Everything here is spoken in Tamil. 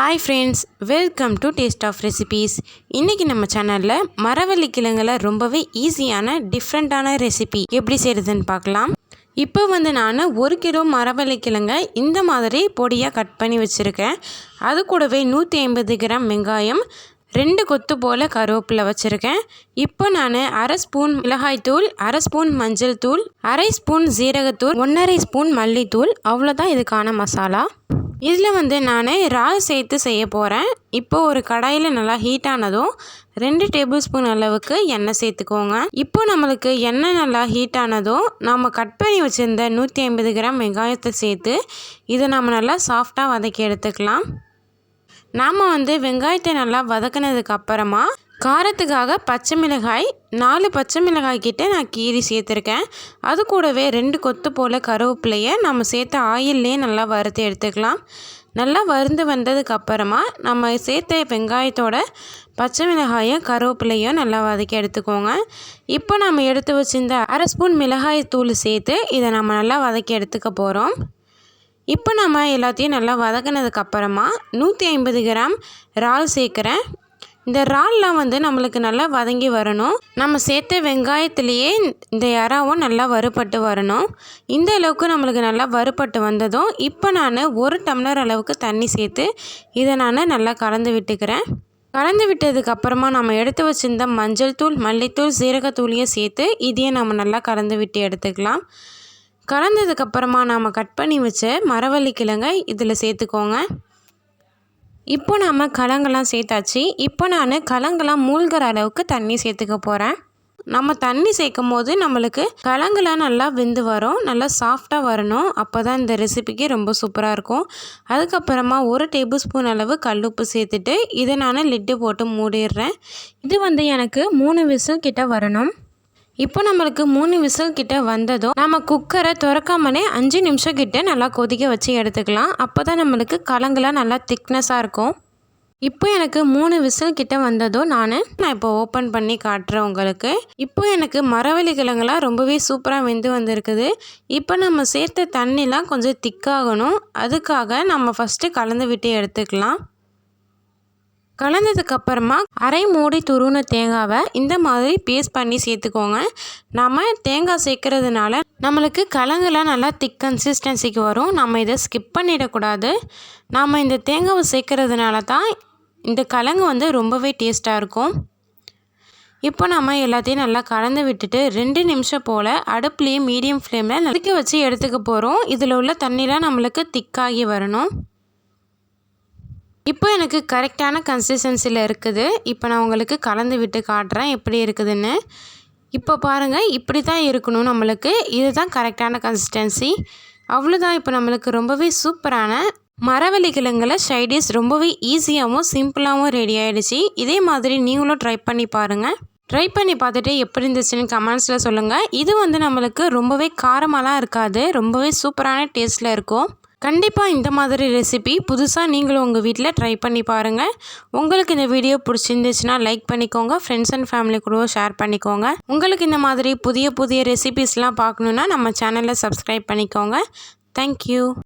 Hi friends welcome to taste of recipes இன்றைக்கி நம்ம சேனலில் மரவள்ளி கிழங்குல ரொம்பவே ஈஸியான டிஃப்ரெண்ட்டான ரெசிபி எப்படி செய்கிறதுன்னு பார்க்கலாம். இப்போ வந்து நான் ஒரு கிலோ மரவள்ளி கிழங்கை இந்த மாதிரி பொடியாக கட் பண்ணி வச்சுருக்கேன். அது கூடவே நூற்றி ஐம்பது கிராம் வெங்காயம் ரெண்டு கொத்து போல் கருவேப்பிலை வச்சுருக்கேன். இப்போ நான் அரை ஸ்பூன் மிளகாய்த்தூள் அரை ஸ்பூன் மஞ்சள் தூள் அரை ஸ்பூன் ஜீரகத்தூள் ஒன்றரை ஸ்பூன் மல்லித்தூள் அவ்வளோதான் இதுக்கான மசாலா. இதில் வந்து நான் இறால் சேர்த்து செய்ய போகிறேன். இப்போது ஒரு கடாயில் நல்லா ஹீட் ஆனதும் ரெண்டு டேபிள் ஸ்பூன் அளவுக்கு எண்ணெய் சேர்த்துக்கோங்க. இப்போ நம்மளுக்கு எண்ணெய் நல்லா ஹீட் ஆனதும் நம்ம கட் பண்ணி வச்சுருந்த நூற்றி ஐம்பது கிராம் வெங்காயத்தை சேர்த்து இதை நம்ம நல்லா சாஃப்டாக வதக்கி எடுத்துக்கலாம். நாம் வந்து வெங்காயத்தை நல்லா வதக்கினதுக்கு அப்புறமா காரத்துக்காக பச்சை மிளகாய் நாலு பச்சை மிளகாய் கிட்டே நான் கீரி சேர்த்துருக்கேன். அது கூடவே ரெண்டு கொத்து போல் கருவேப்பிலையை நம்ம சேர்த்த ஆயில்லே நல்லா வறுத்து எடுத்துக்கலாம். நல்லா வறுந்து வந்ததுக்கு அப்புறமா நம்ம சேர்த்த வெங்காயத்தோட பச்சை மிளகாயும் கருவேப்பிலையும் நல்லா வதக்கி எடுத்துக்கோங்க. இப்போ நம்ம எடுத்து வச்சிருந்த அரை ஸ்பூன் மிளகாய் தூள் சேர்த்து இதை நம்ம நல்லா வதக்கி எடுத்துக்க போகிறோம் இப்போ நம்ம எல்லாத்தையும் நல்லா வதக்கினதுக்கப்புறமா நூற்றி ஐம்பது கிராம் இறால் சேர்க்குறேன். இந்த இறால்லாம் வந்து நம்மளுக்கு நல்லா வதங்கி வரணும். நம்ம சேர்த்த வெங்காயத்துலேயே இந்த இறாவும் நல்லா வறுபட்டு வரணும். இந்த அளவுக்கு நம்மளுக்கு நல்லா வறுபட்டு வந்ததும் இப்போ நான் ஒரு டம்ளர் அளவுக்கு தண்ணி சேர்த்து இதை நான் நல்லா கலந்து விட்டுக்கிறேன். கலந்து விட்டதுக்கு அப்புறமா நம்ம எடுத்து வச்சுருந்த மஞ்சள் தூள் மல்லித்தூள் சீரகத்தூளையும் சேர்த்து இதையும் நம்ம நல்லா கலந்து விட்டு எடுத்துக்கலாம். கலந்ததுக்கப்புறமா நாம் கட் பண்ணி வச்ச மரவள்ளி கிழங்கை இதில் சேர்த்துக்கோங்க. இப்போ நாம் கலங்கெல்லாம் சேர்த்தாச்சு. இப்போ நான் கலங்கெல்லாம் மூழ்கிற அளவுக்கு தண்ணி சேர்த்துக்க போகிறேன் நம்ம தண்ணி சேர்க்கும் போது நம்மளுக்கு கலங்கெல்லாம் நல்லா வெந்து வரும். நல்லா சாஃப்டாக வரணும். அப்போ தான் இந்த ரெசிபிக்கு ரொம்ப சூப்பராக இருக்கும். அதுக்கப்புறமா ஒரு டேபிள் ஸ்பூன் அளவு கல்லுப்பு சேர்த்துட்டு இதை நான் லிட்டு போட்டு மூடிடுறேன். இது வந்து எனக்கு மூணு விசில் கிட்ட வரணும். இப்போ நம்மளுக்கு மூணு விசில் கிட்ட வந்ததும் நம்ம குக்கரை திறக்காமலே அஞ்சு நிமிஷம் கிட்ட நல்லா கொதிக்க வச்சு எடுத்துக்கலாம். அப்போ தான் நம்மளுக்கு கலங்கெலாம் நல்லா திக்னஸாக இருக்கும். இப்போ எனக்கு மூணு விசில் கிட்ட வந்ததும் நான் நான் இப்போ ஓப்பன் பண்ணி காட்டுறேன் உங்களுக்கு. இப்போ எனக்கு மரவள்ளி கிழங்குலாம் ரொம்பவே சூப்பராக வெந்து வந்திருக்குது. இப்போ நம்ம சேர்த்த தண்ணிலாம் கொஞ்சம் திக்காகணும் அதுக்காக நம்ம ஃபஸ்ட்டு கலந்து விட்டு எடுத்துக்கலாம். கலந்ததுக்கப்புறமா அரை மூடி துருவின தேங்காவை இந்த மாதிரி பேஸ்ட் பண்ணி சேர்த்துக்கோங்க. நம்ம தேங்காய் சேர்க்கறதுனால நம்மளுக்கு கலங்கெல்லாம் நல்லா திக் கன்சிஸ்டன்சிக்கு வரும். நம்ம இதை ஸ்கிப் பண்ணிடக்கூடாது. நாம் இந்த தேங்காவை சேர்க்கறதுனால தான் இந்த கலங்கு வந்து ரொம்பவே டேஸ்ட்டாக இருக்கும். இப்போ நம்ம எல்லாத்தையும் நல்லா கலந்து விட்டுட்டு ரெண்டு நிமிஷம் போல் அடுப்புலேயே மீடியம் ஃப்ளேமில் நறுக்க வச்சு எடுத்துக்க போகிறோம் இதில் உள்ள தண்ணிலாம் நம்மளுக்கு திக்காகி வரணும். இப்போ எனக்கு கரெக்டான கன்சிஸ்டன்சியில் இருக்குது. இப்போ நான் உங்களுக்கு கலந்து விட்டு காட்டுறேன் எப்படி இருக்குதுன்னு. இப்போ பாருங்கள் இப்படி தான் இருக்கணும் நம்மளுக்கு. இதுதான் கரெக்டான கன்சிஸ்டன்சி அவ்வளோதான் இப்போ நம்மளுக்கு ரொம்பவே சூப்பரான மரவள்ளி கிழங்குல ஷைடிஸ் ரொம்பவே ஈஸியாகவும் சிம்பிளாகவும் ரெடி ஆகிடுச்சு இதே மாதிரி நீங்களும் ட்ரை பண்ணி பாருங்கள் ட்ரை பண்ணி பார்த்துட்டு எப்படி இருந்துச்சுன்னு கமெண்ட்ஸில் சொல்லுங்கள் இது வந்து நம்மளுக்கு ரொம்பவே காரமாலாம் இருக்காது. ரொம்பவே சூப்பரான டேஸ்ட்டில் இருக்கும். கண்டிப்பாக இந்த மாதிரி ரெசிபி புதுசாக நீங்களும் உங்கள் வீட்டில் ட்ரை பண்ணி பாருங்கள் உங்களுக்கு இந்த வீடியோ பிடிச்சிருந்துச்சுன்னா லைக் பண்ணிக்கோங்க. ஃப்ரெண்ட்ஸ் அண்ட் ஃபேமிலி கூட ஷேர் பண்ணிக்கோங்க. உங்களுக்கு இந்த மாதிரி புதிய புதிய ரெசிபிஸ்லாம் பார்க்கணுன்னா நம்ம சேனலில் சப்ஸ்கிரைப் பண்ணிக்கோங்க. தேங்க்யூ